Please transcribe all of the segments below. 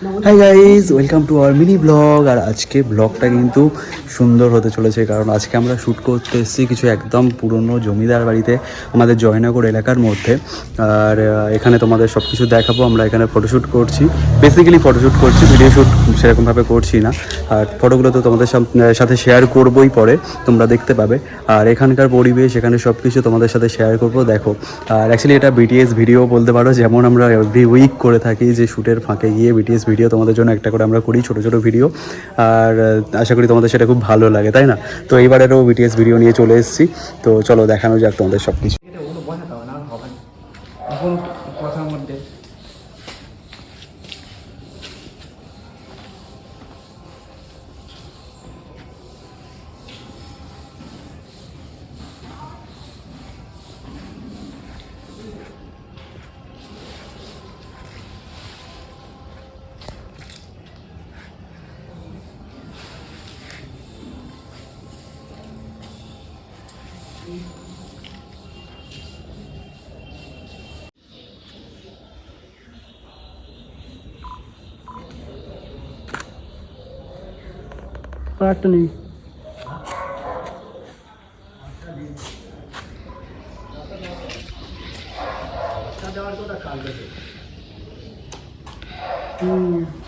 Hi guys welcome to our mini vlog আর আজকে ব্লগটা কিন্তু সুন্দর হতে চলেছে, কারণ আজকে আমরা শ্যুট করতে এসেছি কিছু একদম পুরনো জমিদার বাড়িতে, আমাদের জয়নগর এলাকার মধ্যে। আর এখানে তোমাদের সব কিছু দেখাবো, আমরা এখানে ফটোশ্যুট করছি। বেসিক্যালি ফটোশ্যুট করছি ভিডিও শ্যুট সেরকমভাবে করছি না। আর ফটোগুলো তো তোমাদের সাথে শেয়ার করবোই পরে, তোমরা দেখতে পাবে। আর এখানকার পরিবেশ, এখানে সব কিছু তোমাদের সাথে শেয়ার করব, দেখো। আর অ্যাকচুয়ালি এটা বিটিএস ভিডিও বলতে পারো, যেমন আমরা এভরি উইক করে থাকি যে শ্যুটের ফাঁকে গিয়ে বিটিএস ভিডিও তোমাদের জন্য একটা করে আমরা করি, ছোটো ছোটো ভিডিও আর আশা করি তোমাদের সেটা খুব ভালো লাগে, তাই না? তো এইবারেরও বিটিএস ভিডিও নিয়ে চলে এসেছি। তো চলো দেখানো যাক তোমাদের সব কিছু কথার মধ্যে আর একটা নেই হুম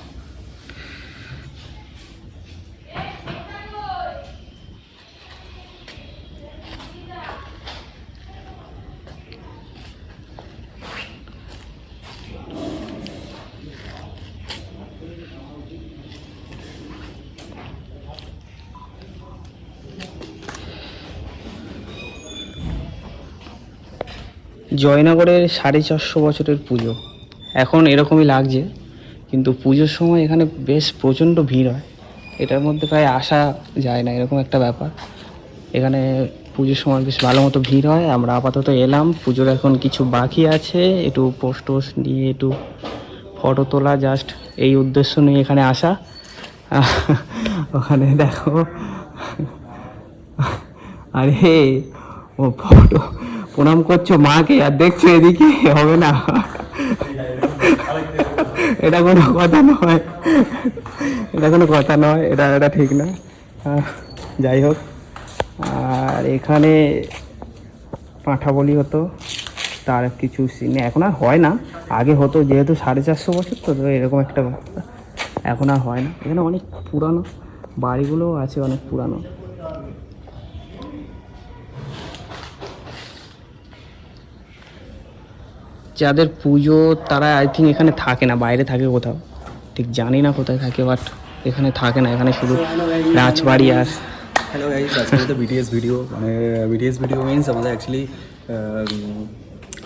জয়নগরের সাড়ে চারশো বছরের পুজো। এখন এরকমই লাগছে, কিন্তু পুজোর সময় এখানে বেশ প্রচণ্ড ভিড় হয়। এটার মধ্যে প্রায় আসা যায় না, এরকম একটা ব্যাপার। এখানে পুজোর সময় বেশ ভালো মতো ভিড় হয়। আমরা আপাতত এলাম, পুজোর এখন কিছু বাকি আছে। একটু পোস্ট টোস্ট নিয়ে একটু ফটো তোলা জাস্ট এই উদ্দেশ্য নিয়ে এখানে আসা। ওখানে দেখো। আরে, ও ফটো প্রণাম করছ মাকে, আর দেখছ এদিকে, হবে না। এটা কোনো কথা নয়। এটা কোনো কথা নয়, এটা এটা ঠিক না। যাই হোক। আর এখানে পাঁঠা বলি হতো, তার কিছু সিনে এখন আর হয় না। আগে হতো, যেহেতু সাড়ে চারশো বছর, তো তো এরকম একটা এখন আর হয় না। এখানে অনেক পুরানো বাড়িগুলোও আছে, অনেক পুরানো। যাদের পুজো তারা আই থিঙ্ক এখানে থাকে না, বাইরে থাকে কোথাও। ঠিক জানি না কোথায় থাকে বাট এখানে থাকে না, এখানে শুধু রাজবাড়ি আর হ্যালো গাইস ভিডিও মানে বিটিএস ভিডিও মিনস আমাদের অ্যাকচুয়ালি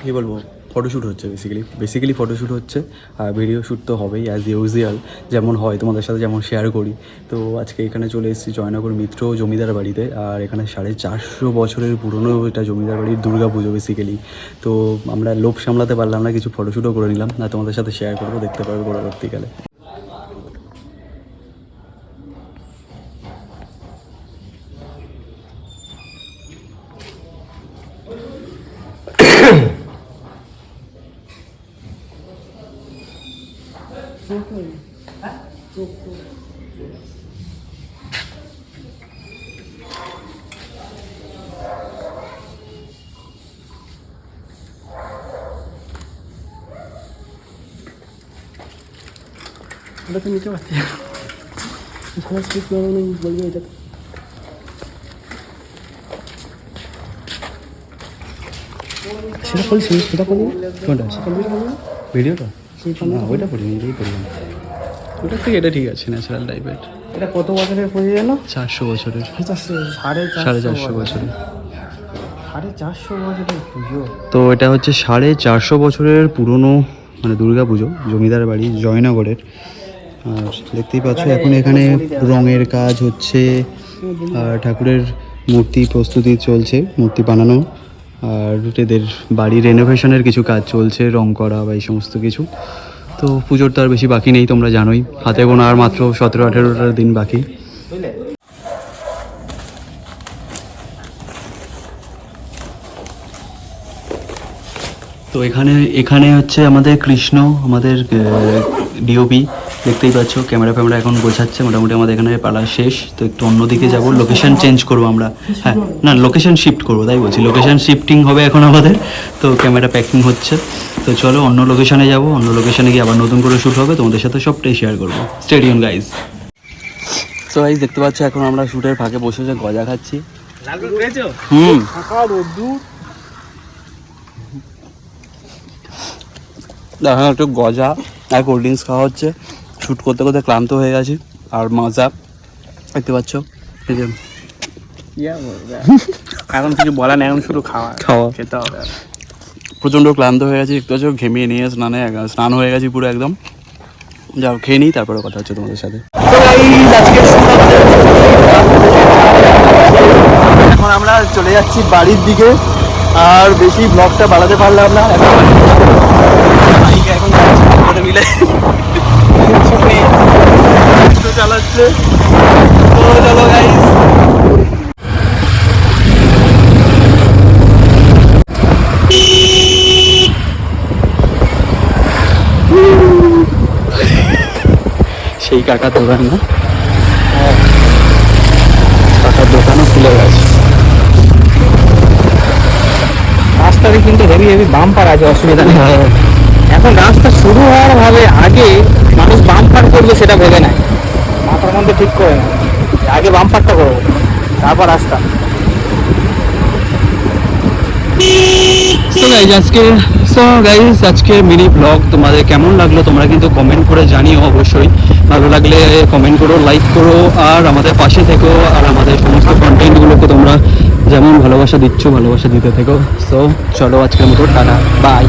কী বলব? ফটোশ্যুট হচ্ছে বেসিক্যালি বেসিক্যালি ফটোশ্যুট হচ্ছে, আর ভিডিও শ্যুট তো হবেই অ্যাজ ইউজুয়াল যেমন হয়, তোমাদের সাথে যেমন শেয়ার করি। তো আজকে এখানে চলে এসেছি জয়নগর মিত্র জমিদার বাড়িতে, আর এখানে সাড়ে চারশো বছরের পুরনো এটা জমিদার বাড়ির দুর্গা পুজো বেসিক্যালি তো আমরা লোভ সামলাতে পারলাম না, কিছু ফটোশ্যুটও করে নিলাম, আর তোমাদের সাথে শেয়ার করব, দেখতে পারবে পরবর্তীকালে। ওটা তো নিতে পারছি সবাই স্পিড করে নেই বলবে এটা সেটা করিস সেটা করবি কোনটা ভিডিওটা সেই না ওইটা করিনি এটাই করলাম ওটার থেকে এটা ঠিক আছে ন্যাচারাল টাইপের এটা কত বছরের পুজো জানো চারশো বছরের। চারশো সাড়ে সাড়ে চারশো বছরের। সাড়ে চারশো বছরের পুজো? তো এটা হচ্ছে সাড়ে চারশো বছরের পুরনো মানে দুর্গা পুজো জমিদার বাড়ি জয়নগরের। আর দেখতেই পাচ্ছ এখন এখানে রঙের কাজ হচ্ছে আর ঠাকুরের মূর্তি প্রস্তুতি চলছে মূর্তি বানানো। আর এদের বাড়ি রেনোভেশনের কিছু কাজ চলছে, রং করা বা এই সমস্ত কিছু। তো পুজোর তো আর বেশি বাকি নেই, তোমরা জানোই। হাতে গোনা আর মাত্র সতেরো, আঠেরোটা দিন বাকি। তো এখানে এখানে হচ্ছে আমাদের কৃষ্ণ, আমাদের ডিওপি দেখতেই পাচ্ছ ক্যামেরা ফ্যামেরা এখন বোঝাচ্ছে মোটামুটি আমাদের এখানে পালা শেষ। তো একটু অন্যদিকে যাব লোকেশন চেঞ্জ করব আমরা। হ্যাঁ না লোকেশন শিফট করব তাই বলছি। লোকেশন শিফটিং হবে এখন আমাদের তো ক্যামেরা প্যাকিং হচ্ছে। তো চলো অন্য লোকেশনে যাব অন্য লোকেশনে গিয়ে আবার নতুন করে শ্যুট হবে তোমাদের সাথে সবটাই শেয়ার করব। স্টেডিয়াম গাইজ তো গাইজ দেখতে পাচ্ছ এখন আমরা শ্যুটের ফাঁকে বসে বসে গজা খাচ্ছি। হুম। দেখা একটু গজা আর কোল্ড ড্রিঙ্কস খাওয়া হচ্ছে। শ্যুট করতে করতে ক্লান্ত হয়ে গেছি। আর মাজা দেখতে পাচ্ছ? এই যে এখন কিছু বলা নেই এখন শুধু খাওয়া। খাওয়া। খেতে হবে প্রচণ্ড ক্লান্ত হয়ে গেছি একটু আছো ঘেমিয়ে নিয়ে স্নানে এক- স্নান হয়ে গেছি পুরো একদম। যাও খেয়ে নিই তারপরে কথা হচ্ছে তোমাদের সাথে। এখন আমরা চলে যাচ্ছি বাড়ির দিকে। আর বেশি ব্লগটা বাড়াতে পারলাম না। এখন মিলে। চালাচ্ছে তো চলো গাইস সেই কাকার দোকান না? কাকার দোকানও খুলে গেছে। রাস্তাতে কিন্তু হেভি হেভি বাম্পার আছে অসুবিধা নেই। এখন রাস্তা শুরু হওয়ার ভাবে আগে মানুষ বাম্পার করবে সেটা ভেবে নেয় মাথার মধ্যে ঠিক করে না আগে বাম্পারটা করব তারপর রাস্তা। গাইজ আজকে সো গাইজ আজকে মিনি ব্লগ তোমাদের কেমন লাগল তোমরা কিন্তু কমেন্ট করে জানিও অবশ্যই। ভালো লাগলে কমেন্ট করো লাইক করো আর আমাদের পাশে থেকো আর আমাদের সমস্ত কন্টেন্টগুলোকে তোমরা যেমন ভালোবাসা দিচ্ছ ভালোবাসা দিতে থেকো। সো চলো আজকের মতো টাটা বাই